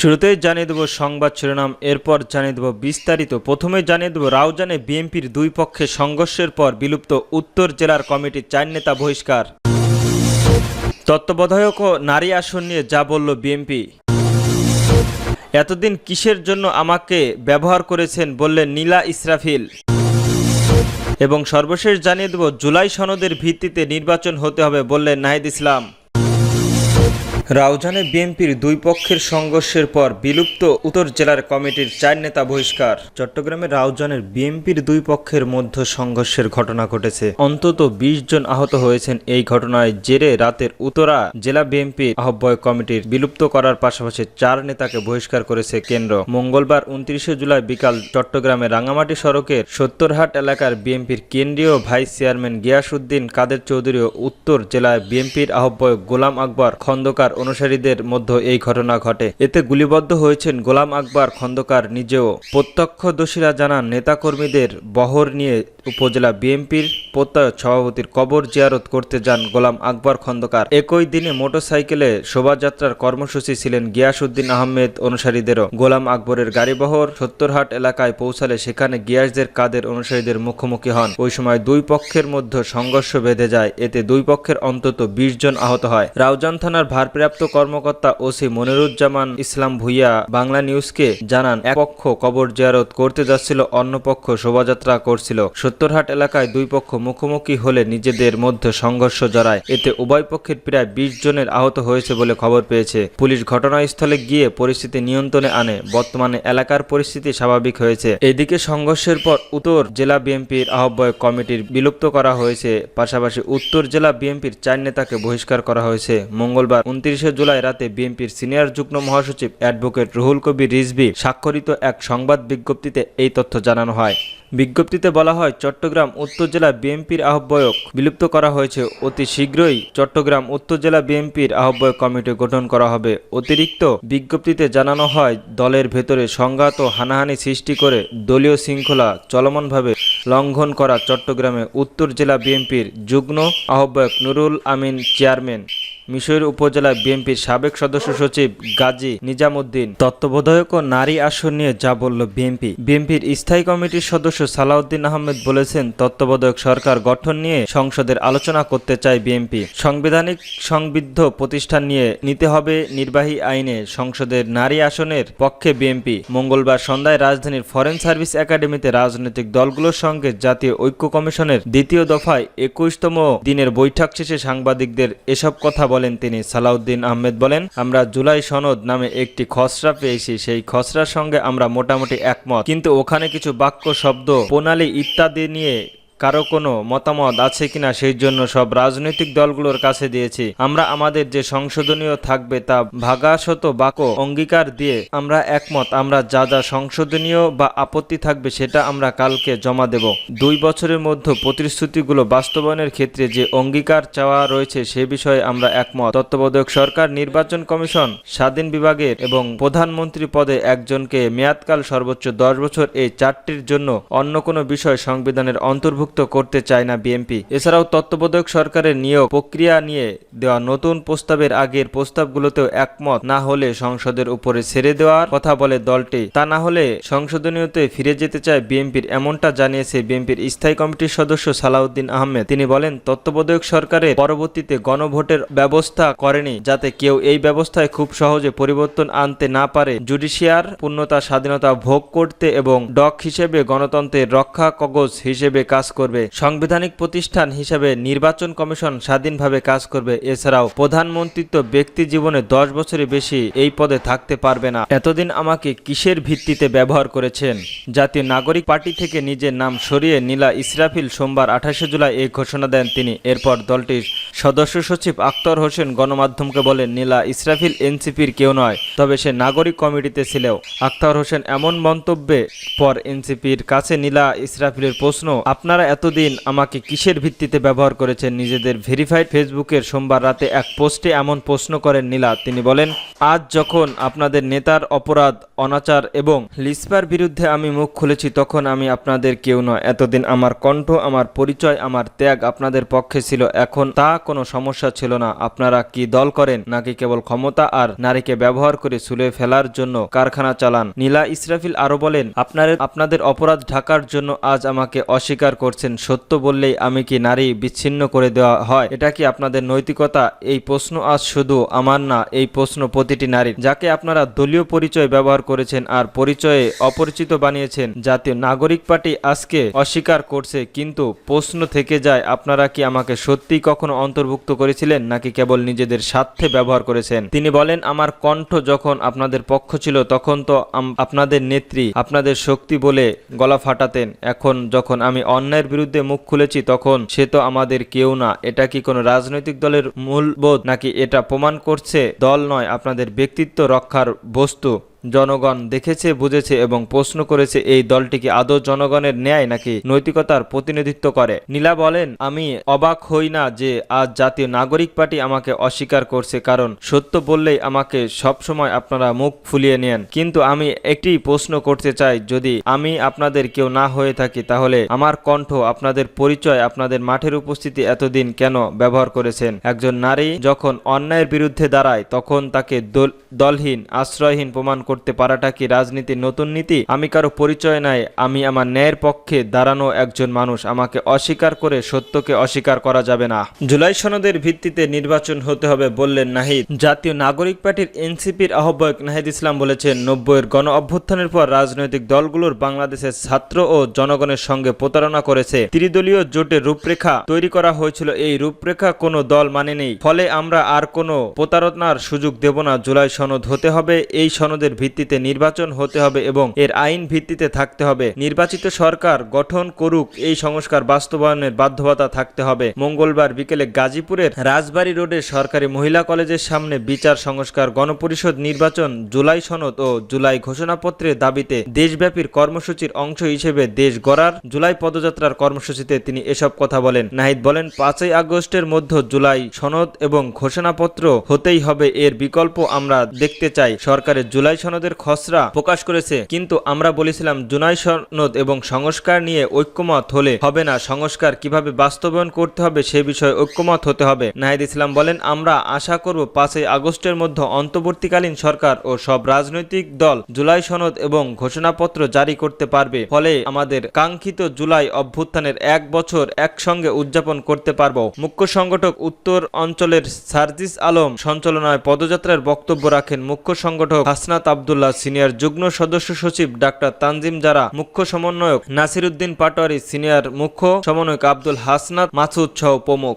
শুরুতেই জানিয়ে দেব সংবাদ শিরোনাম, এরপর জানিয়ে দেব বিস্তারিত। প্রথমে জানিয়ে দেব রাউজানে বিএনপির দুই পক্ষে সংঘর্ষের পর বিলুপ্ত উত্তর জেলার কমিটির চার নেতা বহিষ্কার। তত্ত্বাবধায়ক ও নারী আসন নিয়ে যা বলল বিএনপি। এতদিন কিসের জন্য আমাকে ব্যবহার করেছেন বললেন নীলা ইসরাফিল। এবং সর্বশেষ জানিয়ে দেব, জুলাই সনদের ভিত্তিতে নির্বাচন হতে হবে বললেন নাহিদ ইসলাম। রাউজানে বিএনপির দুই পক্ষের সংঘর্ষের পর বিলুপ্ত উত্তর জেলার কমিটির চার নেতা বহিষ্কার। চট্টগ্রামের রাউজানের বিএনপির দুই পক্ষের মধ্যে সংঘর্ষের ঘটনা ঘটেছে। অন্তত ২০ জন আহত হয়েছেন এই ঘটনায় জেরে রাতের উত্তরা জেলা বিএনপির আহ্বায়ক কমিটির বিলুপ্ত করার পাশাপাশি চার নেতাকে বহিষ্কার করেছে কেন্দ্র। মঙ্গলবার উনত্রিশে জুলাই বিকাল চট্টগ্রামের রাঙামাটি সড়কের সত্তরহাট এলাকার বিএনপির কেন্দ্রীয় ভাইস চেয়ারম্যান গিয়াসউদ্দিন কাদের চৌধুরী উত্তর জেলায় বিএনপির আহ্বায়ক গোলাম আকবর খন্দকার অনুসারীদের মধ্যে এই ঘটনা ঘটে। এতে গুলিবদ্ধ হয়েছেন গোলাম আকবর খন্দকার নিজেও। প্রত্যক্ষদর্শীরা জানান, নেতাকর্মীদের বহর নিয়ে উপজেলা বিএনপির প্রত্যয় সভাপতির কবর জিয়ারত করতে যান গোলাম আকবর খন্দকার। একই দিনে মোটরসাইকেলে শোভাযাত্রার কর্মসূচি ছিলেন গিয়াসউদ্দিন আহমেদ অনুসারীদেরও। গোলাম আকবরের গাড়িবহর সত্তরহাট এলাকায় পৌঁছালে সেখানে গিয়াসদের কাদের অনুসারীদের মুখোমুখি হন। ওই সময় দুই পক্ষের মধ্যে সংঘর্ষ বেঁধে যায়। এতে দুই পক্ষের অন্তত বিশ জন আহত হয়। রাউজান থানার ভারপ্রাপ্ত কর্মকর্তা ওসি মনিরুজ্জামান ইসলাম ভুইয়া বাংলা নিউজকে জানান, এক পক্ষ কবর জিয়ারত করতে যাচ্ছিল, অন্য পক্ষ শোভাযাত্রা করছিল। সত্তরহাট এলাকায় দুই পক্ষ মুখোমুখি হলে নিজেদের মধ্যে সংঘর্ষ জড়ায়। এতে উভয় পক্ষের প্রায় বিশ জনের আহত হয়েছে বলে খবর পেয়েছে। পুলিশ ঘটনাস্থলে গিয়ে পরিস্থিতি নিয়ন্ত্রণে আনে। বর্তমানে এলাকার পরিস্থিতি স্বাভাবিক হয়েছে। এদিকে সংঘর্ষের পর উত্তর জেলা বিএনপির আহ্বায়ক কমিটির বিলুপ্ত করা হয়েছে। পাশাপাশি উত্তর জেলা বিএনপির চার নেতাকে বহিষ্কার করা হয়েছে। মঙ্গলবার উনত্রিশে জুলাই রাতে বিএনপির সিনিয়র যুগ্ম মহাসচিব অ্যাডভোকেট রুহুল কবির রিজভি স্বাক্ষরিত এক সংবাদ বিজ্ঞপ্তিতে এই তথ্য জানানো হয়। বিজ্ঞপ্তিতে বলা হয়, চট্টগ্রাম উত্তর জেলা বিএনপির আহ্বায়ক বিলুপ্ত করা হয়েছে। অতি শীঘ্রই চট্টগ্রাম উত্তর জেলা বিএনপির আহ্বায়ক কমিটি গঠন করা হবে। অতিরিক্ত বিজ্ঞপ্তিতে জানানো হয়, দলের ভেতরে সংঘাত ও হানাহানি সৃষ্টি করে দলীয় শৃঙ্খলা চলমানভাবে লঙ্ঘন করা চট্টগ্রামে উত্তর জেলা বিএনপির যুগ্ম আহ্বায়ক নুরুল আমিন চেয়ারম্যান মিশর উপজেলা বিএনপির সাবেক সদস্য সচিব গাজী নিজামুদ্দিন তত্ত্বাবধায়ক ও নারী আসন নিয়ে যা বলল বিএনপি। বিএনপির স্থায়ী কমিটির সদস্য সালাউদ্দিন আহমেদ বলেছেন, তত্ত্বাবধায়ক সরকার গঠন নিয়ে সংসদের আলোচনা করতে চায় বিএনপি। সাংবিধানিক সংবিদ্ধ প্রতিষ্ঠান নিয়ে নিতে হবে নির্বাহী আইনে সংসদের নারী আসনের পক্ষে বিএনপি। মঙ্গলবার সন্ধ্যায় রাজধানীর ফরেন সার্ভিস একাডেমিতে রাজনৈতিক দলগুলোর সঙ্গে জাতীয় ঐক্য কমিশনের দ্বিতীয় দফায় একুশতম দিনের বৈঠক শেষে সাংবাদিকদের এসব কথা বলেন তিনি সালাউদ্দিন আহমেদ বলেন, আমরা জুলাই সনদ নামে একটি খসড়া পেয়েছি, সেই খসড়ার সঙ্গে আমরা মোটামুটি একমত। কিন্তু ওখানে কিছু বাক্য, শব্দ, প্রণালী ইত্যাদি নিয়ে কারও কোনো মতামত আছে কিনা সেই জন্য সব রাজনৈতিক দলগুলোর কাছে দিয়েছি। আমরা আমাদের যে সংশোধনীয় থাকবে তা ভাগাশত বাক্য অঙ্গীকার দিয়ে আমরা একমত, আমরা যা যা সংশোধনীয় বা আপত্তি থাকবে সেটা আমরা কালকে জমা দেব। দুই বছরের মধ্যে প্রতিশ্রুতিগুলো বাস্তবায়নের ক্ষেত্রে যে অঙ্গীকার চাওয়া রয়েছে সে বিষয়ে আমরা একমত। তত্ত্বাবধায়ক সরকার, নির্বাচন কমিশন, স্বাধীন বিভাগের এবং প্রধানমন্ত্রী পদে একজনকে মেয়াদকাল সর্বোচ্চ দশ বছর এই চারটির জন্য অন্য কোনো বিষয় সংবিধানের অন্তর্ভুক্ত অন্তর্ভুক্ত করতে চায় না বিএনপি। এছাড়াও তত্ত্বাবধায়ক সরকারের নিয়োগ প্রক্রিয়া নিয়ে দেওয়া নতুন প্রস্তাবের আগের প্রস্তাবগুলোতেও একমত। না হলে সংসদের উপরে ছেড়ে দেওয়ার কথা বলে দলটি। তা না হলে সংশোধনীয়তে ফিরে যেতে চায় বিএনপির এমনটা জানিয়েছে বিএনপির স্থায়ী কমিটির সদস্য সালাউদ্দিন আহমেদ। তিনি বলেন, তত্ত্বাবধায়ক সরকারের পরবর্তীতে গণভোটের ব্যবস্থা করেনি যাতে কেউ এই ব্যবস্থায় খুব সহজে পরিবর্তন আনতে না পারে। জুডিশিয়ার পূর্ণতা স্বাধীনতা ভোগ করতে এবং ডক হিসেবে গণতন্ত্রের রক্ষা কগজ হিসেবে কাজ করবে। সাংবিধানিক প্রতিষ্ঠান হিসেবে নির্বাচন কমিশন স্বাধীনভাবে কাজ করবে। এছাড়াও প্রধানমন্ত্রিত্ব ব্যক্তি জীবনে দশ বছরের বেশি এই পদে থাকতে পারবে না। এতদিন আমাকে কিসের ভিত্তিতে ব্যবহার করেছেন? জাতীয় নাগরিক পার্টি থেকে নিজের নাম সরিয়ে নীলা ইসরাফিল সোমবার আঠাশে জুলাই এই ঘোষণা দেন তিনি। এরপর দলটির সদস্য সচিব আক্তর হোসেন গণমাধ্যমকে বলেন, নীলা ইসরাফিল এনসিপির কেউ নয়, তবে সে নাগরিক কমিটিতে ছিল আক্তার হোসেন, এমন মন্তব্যে পর এনসিপির কাছে নীলা ইসরাফিলের প্রশ্ন, আপনারা এতদিন আমাকে কিসের ভিত্তিতে ব্যবহার করেছেন? নিজেদের ভেরিফাইড ফেসবুকের সোমবার রাতে এক পোস্টে এমন প্রশ্ন করেন নীলা। তিনি বলেন, আজ যখন আপনাদের নেতার অপরাধ, অনাচার এবং লিসপার বিরুদ্ধে আমি মুখ খুলেছি, তখন আমি আপনাদের কেউ নয়। এতদিন আমার কণ্ঠ, আমার পরিচয়, আমার ত্যাগ আপনাদের পক্ষে ছিল। এখন তা কোনো সমস্যা ছিল না। আপনারা কি দল করেন, নাকি কেবল ক্ষমতা আর নারীকে ব্যবহার করে সুলে ফেলার জন্য কারখানা চালান? নীলা ইসরাফিল আরও বলেন, আপনার আপনাদের অপরাধ ঢাকার জন্য আজ আমাকে অস্বীকার করছেন। সত্য বললেই আমি কি নারী বিচ্ছিন্ন করে দেওয়া হয়? এটা কি আপনাদের নৈতিকতা? এই প্রশ্ন আজ শুধু আমার না, এই প্রশ্ন প্রতিটি নারীর। যাকে আপনারা দলীয় পরিচয় ব্যবহার করেছেন আর পরিচয়ে অপরিচিত বানিয়েছেন, জাতীয় নাগরিক পার্টি আজকে অস্বীকার করছে। কিন্তু প্রশ্ন থেকে যায়, আপনারা কি আমাকে সত্যি কখনো অন্তর্ভুক্ত করেছিলেন নাকি কেবল নিজেদের স্বার্থে ব্যবহার করেছেন? তিনি বলেন, আমার কণ্ঠ যখন আপনাদের পক্ষ ছিল, তখন তো আপনাদের নেত্রী, আপনাদের শক্তি বলে গলা ফাটাতেন। এখন যখন আমি অন্যায়ের বিরুদ্ধে মুখ খুলেছি, তখন সে তো আমাদের কেউ না। এটা কি কোনো রাজনৈতিক দলের মূলবোধ নাকি এটা প্রমাণ করছে? দল নয়, আপনাদের ব্যক্তিত্ব রক্ষার বস্তু। জনগণ দেখেছে, বুঝেছে এবং প্রশ্ন করেছে, এই দলটি কি আদৌ জনগণের ন্যায় নাকি নৈতিকতার প্রতিনিধিত্ব করে? নীলা বলেন, আমি অবাক হই না যে আজ জাতীয় নাগরিক পার্টি আমাকে অস্বীকার করছে, কারণ সত্য বললেই আমাকে সবসময় আপনারা মুখ ফুলিয়ে নেন। কিন্তু আমি একটি প্রশ্ন করতে চাই, যদি আমি আপনাদের কেউ না হয়ে থাকি, তাহলে আমার কণ্ঠ, আপনাদের পরিচয়, আপনাদের মাঠের উপস্থিতি এতদিন কেন ব্যবহার করেছেন? একজন নারী যখন অন্যায়ের বিরুদ্ধে দাঁড়ায়, তখন তাকে দলহীন, আশ্রয়হীন প্রমাণ করতে পারাটা কি রাজনীতির নতুন নীতি? আমি কারও পরিচয় নাই, আমি আমার ন্যায়ের পক্ষে দাঁড়ানো একজন মানুষ, আমাকে অস্বীকার করে সত্যকে অস্বীকার করা যাবে না। জুলাই সনদের ভিত্তিতে নির্বাচন হতে হবে বললেন নাহিদ। জাতীয় নাগরিক পার্টির এনসিপির আহ্বায়ক নাহিদ ইসলাম বলেছেন, নব্বইয়ের গণ অভ্যুত্থানের পর রাজনৈতিক দলগুলোর বাংলাদেশের ছাত্র ও জনগণের সঙ্গে প্রতারণা করেছে। ত্রিদলীয় জোটের রূপরেখা তৈরি করা হয়েছিল, এই রূপরেখা কোনো দল মানে নেই ফলে আমরা আর কোনো প্রতারণার সুযোগ দেব না, জুলাই সনদ হতে হবে, এই সনদের ভিত্তিতে নির্বাচন হতে হবে এবং এর আইন ভিত্তিতে থাকতে হবে। নির্বাচিত সরকার গঠন করুক, এই সংস্কার বাস্তবায়নের বাধ্যবাধকতা থাকতে হবে। মঙ্গলবার বিকেলে গাজীপুরের রাজবাড়ী রোডের সরকারি মহিলা কলেজের সামনে বিচার সংস্কার গণপরিষদ নির্বাচন জুলাই সনদ ও জুলাই ঘোষণাপত্রের দাবিতে দেশব্যাপীর কর্মসূচির অংশ হিসেবে দেশ গড়ার জুলাই পদযাত্রার কর্মসূচিতে তিনি এসব কথা বলেন। নাহিদ বলেন, পাঁচই আগস্টের মধ্য জুলাই সনদ এবং ঘোষণাপত্র হতেই হবে, এর বিকল্প আমরা দেখতে চাই। সরকারের জুলাই সনদের খসড়া প্রকাশ করেছে। কিন্তু আমরা বলেছিলাম জুলাই সনদ এবং সংস্কার নিয়ে ঐক্যমত হলে হবে না। সংস্কার কীভাবে বাস্তবায়ন করতে হবে সে বিষয়ে ঐক্যমত হতে হবে। নাহিদ ইসলাম বলেন, আমরা আশা করব পাঁচই আগস্টের মধ্যে অন্তর্বর্তীকালীন সরকার ও সব রাজনৈতিক দল জুলাই সনদ এবং ঘোষণাপত্র জারি করতে পারবে। ফলে আমাদের কাঙ্ক্ষিত জুলাই অভ্যুত্থানের এক বছর একসঙ্গে উদযাপন করতে পারব। মুখ্য সংগঠক উত্তর অঞ্চলের সার্জিস আলম সঞ্চালনায় পদযাত্রার বক্তব্য রাখেন। মুখ্য সংগঠক হাসনাত আবদুল্লাহ সিনিয়র যুগ্ম সদস্য সচিব ডাক্তার তানজিম জারা মুখ্য সমন্বয়ক নাসিরুদ্দিন পাটোয়ারি, সিনিয়র মুখ্য সমন্বয়ক আব্দুল হাসনাত, মাসুদ সহ প্রমুখ।